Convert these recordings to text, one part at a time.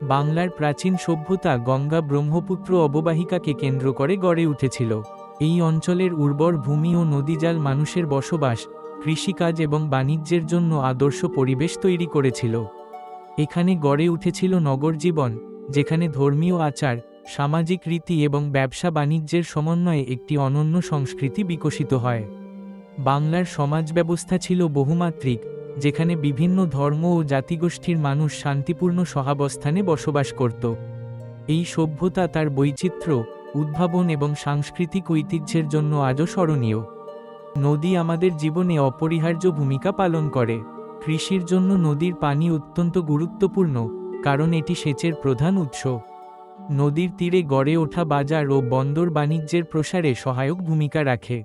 বাংলার প্রাচীন সভ্যতা গঙ্গা ব্রহ্মপুত্র অববাহিকাকে কেন্দ্র করে গড়ে উঠেছিল। এই অঞ্চলের উর্বর ভূমি ও নদীজাল মানুষের বসবাস, কৃষিকাজ এবং বাণিজ্যের জন্য আদর্শ পরিবেশ তৈরি করেছিল। এখানে গড়ে উঠেছিল নগর জীবন, যেখানে ধর্মীয় আচার, সামাজিক রীতি এবং ব্যবসা বাণিজ্যের সমন্বয়ে একটি অনন্য সংস্কৃতি বিকশিত হয়। বাংলার সমাজ ব্যবস্থা ছিল বহুমাত্রিক যেখানে বিভিন্ন ধর্ম ও জাতিগোষ্ঠীর মানুষ শান্তিপূর্ণ সহাবস্থানে বসবাস করত। এই সভ্যতা তার বৈচিত্র্য, উদ্ভাবন এবং সাংস্কৃতিক ঐতিহ্যের জন্য আজও স্মরণীয়। নদী আমাদের জীবনে অপরিহার্য ভূমিকা পালন করে। কৃষির জন্য নদীর পানি অত্যন্ত গুরুত্বপূর্ণ, কারণ এটি সেচের প্রধান উৎস। নদীর তীরে গড়ে ওঠা বাজার ও বন্দর বাণিজ্যের প্রসারে সহায়ক ভূমিকা রাখে।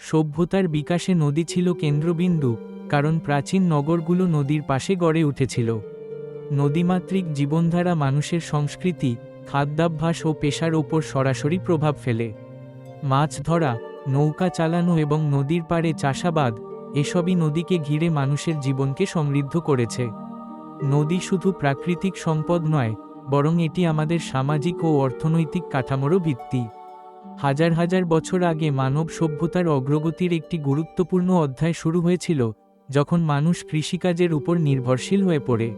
সভ্যতার বিকাশে নদী ছিল কেন্দ্রবিন্দু কারণ প্রাচীন নগরগুলো নদীর পাশে গড়ে উঠেছিল। নদীমাতৃক জীবনধারা মানুষের সংস্কৃতি, খাদ্যাভ্যাস ও পেশার ওপর সরাসরি প্রভাব ফেলে। মাছ ধরা, নৌকা চালানো এবং নদীর পাড়ে চাষাবাদ, এসবই নদীকে ঘিরে মানুষের জীবনকে সমৃদ্ধ করেছে। নদী শুধু প্রাকৃতিক সম্পদ নয়, বরং এটি আমাদের সামাজিক ও অর্থনৈতিক কাঠামোরও ভিত্তি। হাজার হাজার বছর আগে মানব সভ্যতার অগ্রগতির একটি গুরুত্বপূর্ণ অধ্যায় শুরু হয়েছিল যখন মানুষ কৃষিকাজের উপর নির্ভরশীল হয়ে পড়ে,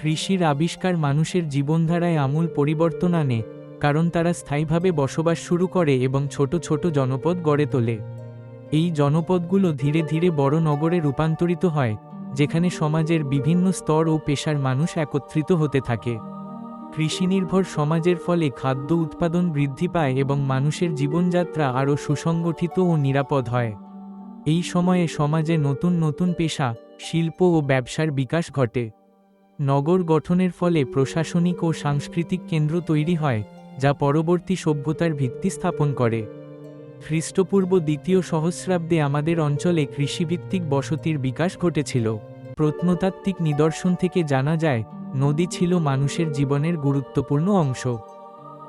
কৃষির আবিষ্কার মানুষের জীবনধারায় আমূল পরিবর্তন আনে, কারণ তারা স্থায়ীভাবে বসবাস শুরু করে এবং ছোট ছোট জনপদ গড়ে তোলে। এই জনপদগুলো ধীরে ধীরে বড় নগরে রূপান্তরিত হয়, যেখানে সমাজের বিভিন্ন স্তর ও পেশার মানুষ একত্রিত হতে থাকে। কৃষিনির্ভর সমাজের ফলে খাদ্য উৎপাদন বৃদ্ধি পায় এবং মানুষের জীবনযাত্রা আরও সুসংগঠিত ও নিরাপদ হয়। এই সময়ে সমাজে নতুন নতুন পেশা, শিল্প ও ব্যবসার বিকাশ ঘটে। নগর গঠনের ফলে প্রশাসনিক ও সাংস্কৃতিক কেন্দ্র তৈরি হয়, যা পরবর্তী সভ্যতার ভিত্তি স্থাপন করে। খ্রিস্টপূর্ব দ্বিতীয় সহস্রাব্দে আমাদের অঞ্চলে কৃষিভিত্তিক বসতির বিকাশ ঘটেছিল। প্রত্নতাত্ত্বিক নিদর্শন থেকে জানা যায়, নদী ছিল মানুষের জীবনের গুরুত্বপূর্ণ অংশ।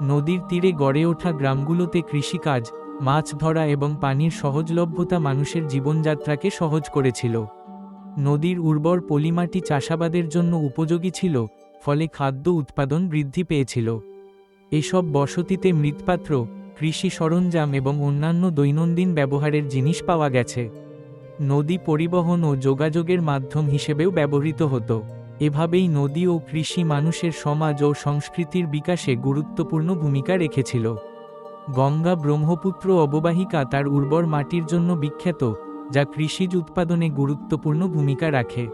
নদীর তীরে গড়ে ওঠা গ্রামগুলোতে কৃষিকাজ মাছ ধরা এবং পানির সহজলভ্যতা মানুষের জীবনযাত্রাকে সহজ করেছিল। নদীর উর্বর পলিমাটি চাষাবাদের জন্য উপযোগী ছিল, ফলে খাদ্য উৎপাদন বৃদ্ধি পেয়েছিল। এসব বসতিতে মৃৎপাত্র, কৃষি সরঞ্জাম এবং অন্যান্য দৈনন্দিন ব্যবহারের জিনিস পাওয়া গেছে। নদী পরিবহন ও যোগাযোগের মাধ্যম হিসেবেও ব্যবহৃত হতো। এভাবেই নদী ও কৃষি মানুষের সমাজ ও সংস্কৃতির বিকাশে গুরুত্বপূর্ণ ভূমিকা রেখেছিল। গঙ্গা ব্রহ্মপুত্র অববাহিকা তার উর্বর মাটির জন্য বিখ্যাত, যা কৃষিজ উৎপাদনে গুরুত্বপূর্ণ ভূমিকা রাখে।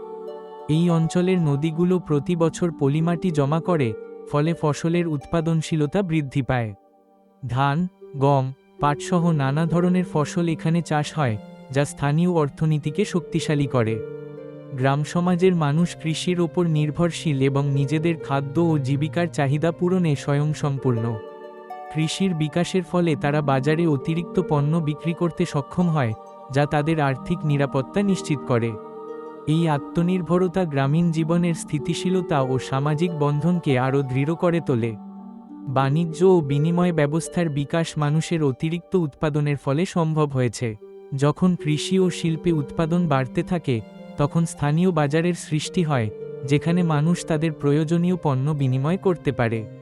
এই অঞ্চলের নদীগুলো প্রতি বছর পলিমাটি জমা করে, ফলে ফসলের উৎপাদনশীলতা বৃদ্ধি পায়। ধান, গম, পাটসহ নানা ধরনের ফসল এখানে চাষ হয়, যা স্থানীয় অর্থনীতিকে শক্তিশালী করে। গ্রাম সমাজের মানুষ কৃষির ওপর নির্ভরশীল এবং নিজেদের খাদ্য ও জীবিকার চাহিদা পূরণে স্বয়ংসম্পূর্ণ। কৃষির বিকাশের ফলে তারা বাজারে অতিরিক্ত পণ্য বিক্রি করতে সক্ষম হয়, যা তাদের আর্থিক নিরাপত্তা নিশ্চিত করে। এই আত্মনির্ভরতা গ্রামীণ জীবনের স্থিতিশীলতা ও সামাজিক বন্ধনকে আরও দৃঢ় করে তোলে। বাণিজ্য ও বিনিময় ব্যবস্থার বিকাশ মানুষের অতিরিক্ত উৎপাদনের ফলে সম্ভব হয়েছে। যখন কৃষি ও শিল্পে উৎপাদন বাড়তে থাকে, তখন স্থানীয় বাজারের সৃষ্টি হয়, যেখানে মানুষ তাদের প্রয়োজনীয় পণ্য বিনিময় করতে পারে।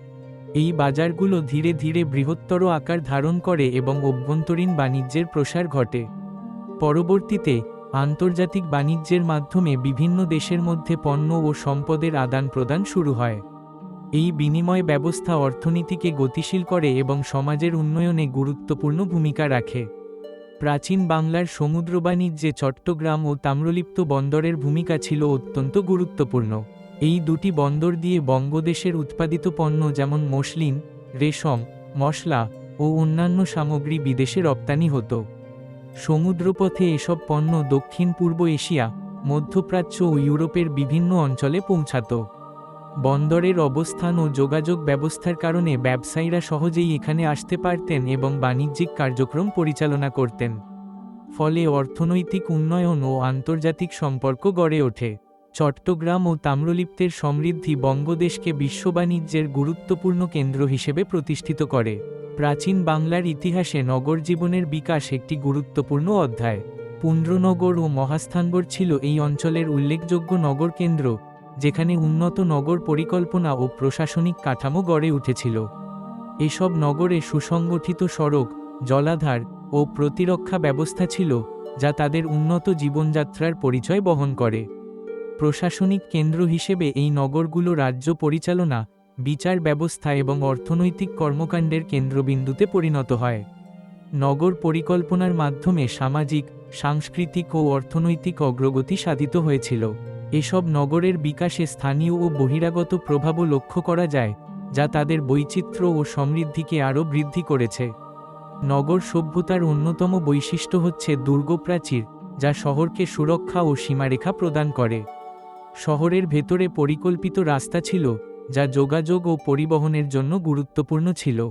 এই বাজারগুলো ধীরে ধীরে বৃহত্তর আকার ধারণ করে এবং অভ্যন্তরীণ বাণিজ্যের প্রসার ঘটে। পরবর্তীতে, আন্তর্জাতিক বাণিজ্যের মাধ্যমে বিভিন্ন দেশের মধ্যে পণ্য ও সম্পদের আদান প্রদান শুরু হয়। এই বিনিময় ব্যবস্থা অর্থনীতিকে গতিশীল করে এবং সমাজের উন্নয়নে গুরুত্বপূর্ণ ভূমিকা রাখে। প্রাচীন বাংলার সমুদ্র বাণিজ্যে চট্টগ্রাম ও তাম্রলিপ্ত বন্দরের ভূমিকা ছিল অত্যন্ত গুরুত্বপূর্ণ। এই দুটি বন্দর দিয়ে বঙ্গদেশের উৎপাদিত পণ্য যেমন মসলিন, রেশম, মশলা ও অন্যান্য সামগ্রী বিদেশে রপ্তানি হতো। সমুদ্রপথে এসব পণ্য দক্ষিণ পূর্ব এশিয়া, মধ্যপ্রাচ্য ও ইউরোপের বিভিন্ন অঞ্চলে পৌঁছাত। বন্দরের অবস্থান ও যোগাযোগ ব্যবস্থার কারণে ব্যবসায়ীরা সহজেই এখানে আসতে পারতেন এবং বাণিজ্যিক কার্যক্রম পরিচালনা করতেন। ফলে অর্থনৈতিক উন্নয়ন ও আন্তর্জাতিক সম্পর্ক গড়ে ওঠে। চট্টগ্রাম ও তাম্রলিপ্তের সমৃদ্ধি বঙ্গদেশকে বিশ্ব বাণিজ্যের গুরুত্বপূর্ণ কেন্দ্র হিসেবে প্রতিষ্ঠিত করে। প্রাচীন বাংলার ইতিহাসে নগর জীবনের বিকাশ একটি গুরুত্বপূর্ণ অধ্যায়। পুন্ড্রনগর ও মহাস্থানগর ছিল এই অঞ্চলের উল্লেখযোগ্য নগর কেন্দ্র, যেখানে উন্নত নগর পরিকল্পনা ও প্রশাসনিক কাঠামো গড়ে উঠেছিল। এসব নগরে সুসংগঠিত সড়ক, জলাধার ও প্রতিরক্ষা ব্যবস্থা ছিল, যা তাদের উন্নত জীবনযাত্রার পরিচয় বহন করে। প্রশাসনিক কেন্দ্র হিসেবে এই নগরগুলো রাজ্য পরিচালনা, বিচার ব্যবস্থা এবং অর্থনৈতিক কর্মকাণ্ডের কেন্দ্রবিন্দুতে পরিণত হয়। নগর পরিকল্পনার মাধ্যমে সামাজিক, সাংস্কৃতিক ও অর্থনৈতিক অগ্রগতি সাধিত হয়েছিল। এসব নগরের বিকাশে স্থানীয় ও বহিরাগত প্রভাবও লক্ষ্য করা যায়, যা তাদের বৈচিত্র্য ও সমৃদ্ধিকে আরও বৃদ্ধি করেছে। নগর সভ্যতার অন্যতম বৈশিষ্ট্য হচ্ছে দুর্গপ্রাচীর, যা শহরকে সুরক্ষা ও সীমারেখা প্রদান করে। শহরের ভেতরে পরিকল্পিত রাস্তা ছিল, যা যোগাযোগ ও পরিবহনের জন্য গুরুত্বপূর্ণ ছিল।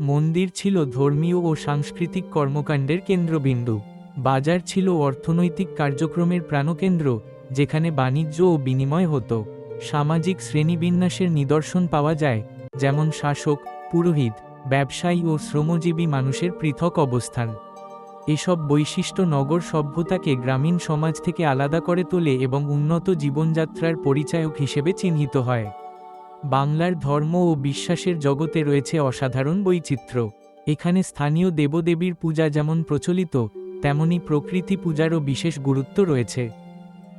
মন্দির ছিল ধর্মীয় ও সাংস্কৃতিক কর্মকাণ্ডের কেন্দ্রবিন্দু। বাজার ছিল অর্থনৈতিক কার্যক্রমের প্রাণকেন্দ্র, যেখানে বাণিজ্য ও বিনিময় হতো। সামাজিক শ্রেণীবিন্যাসের নিদর্শন পাওয়া যায়, যেমন শাসক, পুরোহিত, ব্যবসায়ী ও শ্রমজীবী মানুষের পৃথক অবস্থান। এসব বৈশিষ্ট্য নগর সভ্যতাকে গ্রামীণ সমাজ থেকে আলাদা করে তোলে এবং উন্নত জীবনযাত্রার পরিচায়ক হিসেবে চিহ্নিত হয়। বাংলার ধর্ম ও বিশ্বাসের জগতে রয়েছে অসাধারণ বৈচিত্র্য। এখানে স্থানীয় দেবদেবীর পূজা যেমন প্রচলিত, তেমনি প্রকৃতি পূজারও বিশেষ গুরুত্ব রয়েছে।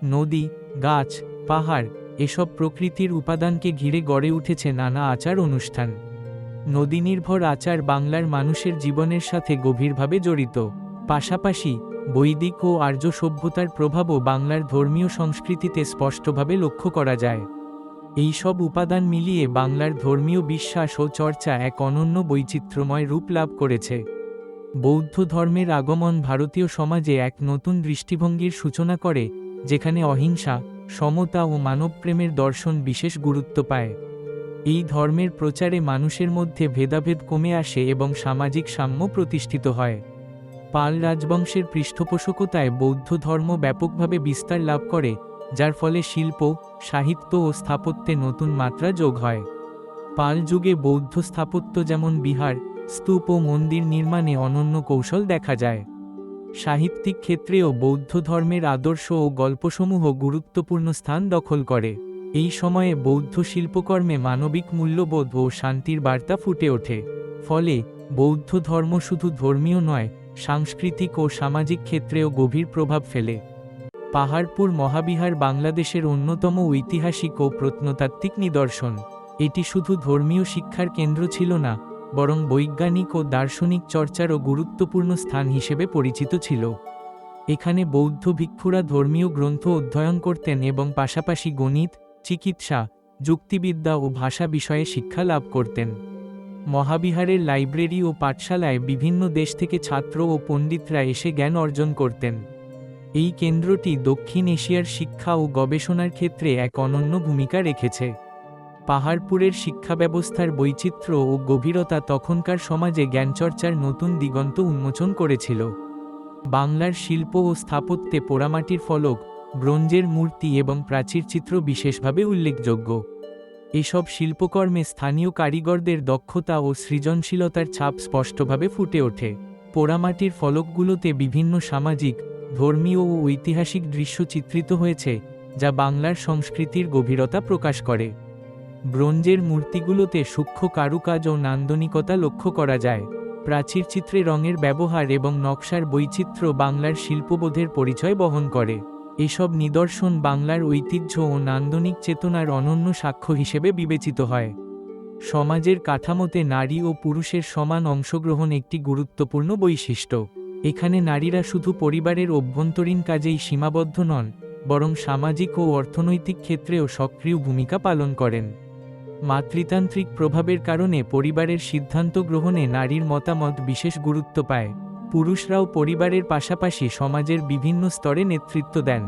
নদী, গাছ, পাহাড়, এসব প্রকৃতির উপাদানকে ঘিরে গড়ে উঠেছে নানা আচার অনুষ্ঠান। নদী নির্ভর আচার বাংলার মানুষের জীবনের সাথে গভীরভাবে জড়িত। পাশাপাশি বৈদিক ও আর্য সভ্যতার প্রভাবও বাংলার ধর্মীয় সংস্কৃতিতে স্পষ্টভাবে লক্ষ্য করা যায়। এই সব উপাদান মিলিয়ে বাংলার ধর্মীয় বিশ্বাস ও চর্চা এক অনন্য বৈচিত্র্যময় রূপ লাভ করেছে। বৌদ্ধ ধর্মের আগমন ভারতীয় সমাজে এক নতুন দৃষ্টিভঙ্গির সূচনা করে, যেখানে অহিংসা, সমতা ও মানবপ্রেমের দর্শন বিশেষ গুরুত্ব পায়। এই ধর্মের প্রচারে মানুষের মধ্যে ভেদাভেদ কমে আসে এবং সামাজিক সাম্য প্রতিষ্ঠিত হয়। পাল রাজবংশের পৃষ্ঠপোষকতায় বৌদ্ধ ধর্ম ব্যাপকভাবে বিস্তার লাভ করে, যার ফলে শিল্প, সাহিত্য ও স্থাপত্যে নতুন মাত্রা যোগ হয়। পাল যুগে বৌদ্ধ স্থাপত্য যেমন বিহার, স্তূপ ও মন্দির নির্মাণে অনন্য কৌশল দেখা যায়। সাহিত্যিক ক্ষেত্রেও বৌদ্ধ ধর্মের আদর্শ ও গল্পসমূহ গুরুত্বপূর্ণ স্থান দখল করে। এই সময়ে বৌদ্ধ শিল্পকর্মে মানবিক মূল্যবোধ ও শান্তির বার্তা ফুটে ওঠে। ফলে বৌদ্ধ ধর্ম শুধু ধর্মীয় নয় সাংস্কৃতিক ও সামাজিক ক্ষেত্রেও গভীর প্রভাব ফেলে। পাহাড়পুর মহাবিহার বাংলাদেশের অন্যতম ঐতিহাসিক ও প্রত্নতাত্ত্বিক নিদর্শন। এটি শুধু ধর্মীয় শিক্ষার কেন্দ্র ছিল না, বরং বৈজ্ঞানিক ও দার্শনিক চর্চারও গুরুত্বপূর্ণ স্থান হিসেবে পরিচিত ছিল। এখানে বৌদ্ধ ভিক্ষুরা ধর্মীয় গ্রন্থ অধ্যয়ন করতেন এবং পাশাপাশি গণিত, চিকিৎসা, যুক্তিবিদ্যা ও ভাষা বিষয়ে শিক্ষা লাভ করতেন। মহাবিহারের লাইব্রেরি ও পাঠশালায় বিভিন্ন দেশ থেকে ছাত্র ও পণ্ডিতরা এসে জ্ঞান অর্জন করতেন। এই কেন্দ্রটি দক্ষিণ এশিয়ার শিক্ষা ও গবেষণার ক্ষেত্রে এক অনন্য ভূমিকা রেখেছে। পাহাড়পুরের শিক্ষা ব্যবস্থার বৈচিত্র্য ও গভীরতা তখনকার সমাজে জ্ঞানচর্চার নতুন দিগন্ত উন্মোচন করেছিল। বাংলার শিল্প ও স্থাপত্যে পোড়ামাটির ফলক, ব্রোঞ্জের মূর্তি এবং প্রাচীর চিত্র বিশেষভাবে উল্লেখযোগ্য। এসব শিল্পকর্মে স্থানীয় কারিগরদের দক্ষতা ও সৃজনশীলতার ছাপ স্পষ্টভাবে ফুটে ওঠে। পোড়ামাটির ফলকগুলোতে বিভিন্ন সামাজিক, ধর্মীয় ও ঐতিহাসিক দৃশ্য চিত্রিত হয়েছে, যা বাংলার সংস্কৃতির গভীরতা প্রকাশ করে। ব্রোঞ্জের মূর্তিগুলোতে সূক্ষ্ম কারুকাজ ও নান্দনিকতা লক্ষ্য করা যায়। প্রাচীর চিত্রে রঙের ব্যবহার এবং নকশার বৈচিত্র্য বাংলার শিল্পবোধের পরিচয় বহন করে। এসব নিদর্শন বাংলার ঐতিহ্য ও নান্দনিক চেতনার অনন্য সাক্ষ্য হিসেবে বিবেচিত হয়। সমাজের কাঠামোতে নারী ও পুরুষের সমান অংশগ্রহণ একটি গুরুত্বপূর্ণ বৈশিষ্ট্য। এখানে নারীরা শুধু পরিবারের অভ্যন্তরীণ কাজেই সীমাবদ্ধ নন, বরং সামাজিক ও অর্থনৈতিক ক্ষেত্রেও সক্রিয় ভূমিকা পালন করেন। মাতৃতান্ত্রিক প্রভাবের কারণে পরিবারের সিদ্ধান্ত গ্রহণে নারীর মতামত বিশেষ গুরুত্ব পায়। পুরুষরাও পরিবারের পাশাপাশি সমাজের বিভিন্ন স্তরে নেতৃত্ব দেন।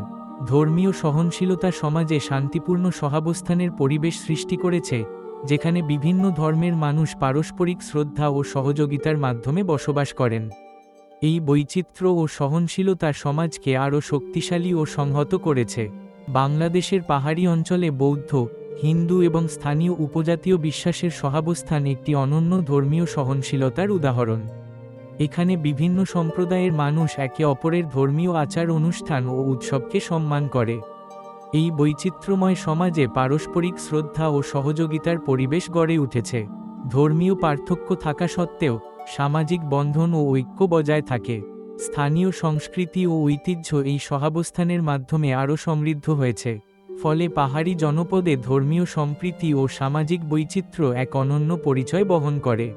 ধর্মীয় সহনশীলতা সমাজে শান্তিপূর্ণ সহাবস্থানের পরিবেশ সৃষ্টি করেছে, যেখানে বিভিন্ন ধর্মের মানুষ পারস্পরিক শ্রদ্ধা ও সহযোগিতার মাধ্যমে বসবাস করেন। এই বৈচিত্র্য ও সহনশীলতা সমাজকে আরও শক্তিশালী ও সংহত করেছে। বাংলাদেশের পাহাড়ি অঞ্চলে বৌদ্ধ, হিন্দু এবং স্থানীয় উপজাতীয় বিশ্বাসের সহাবস্থান একটি অনন্য ধর্মীয় সহনশীলতার উদাহরণ। এখানে বিভিন্ন সম্প্রদায়ের মানুষ একে অপরের ধর্মীয় আচার অনুষ্ঠান ও উৎসবকে সম্মান করে। এই বৈচিত্র্যময় সমাজে পারস্পরিক শ্রদ্ধা ও সহযোগিতার পরিবেশ গড়ে উঠেছে। ধর্মীয় পার্থক্য থাকা সত্ত্বেও, সামাজিক বন্ধন ও ঐক্য বজায় থাকে। স্থানীয় সংস্কৃতি ও ঐতিহ্য এই সহাবস্থানের মাধ্যমে আরও সমৃদ্ধ হয়েছে। ফলে পাহাড়ি জনপদে ধর্মীয় সম্প্রীতি ও সামাজিক বৈচিত্র্য এক অনন্য পরিচয় বহন করে।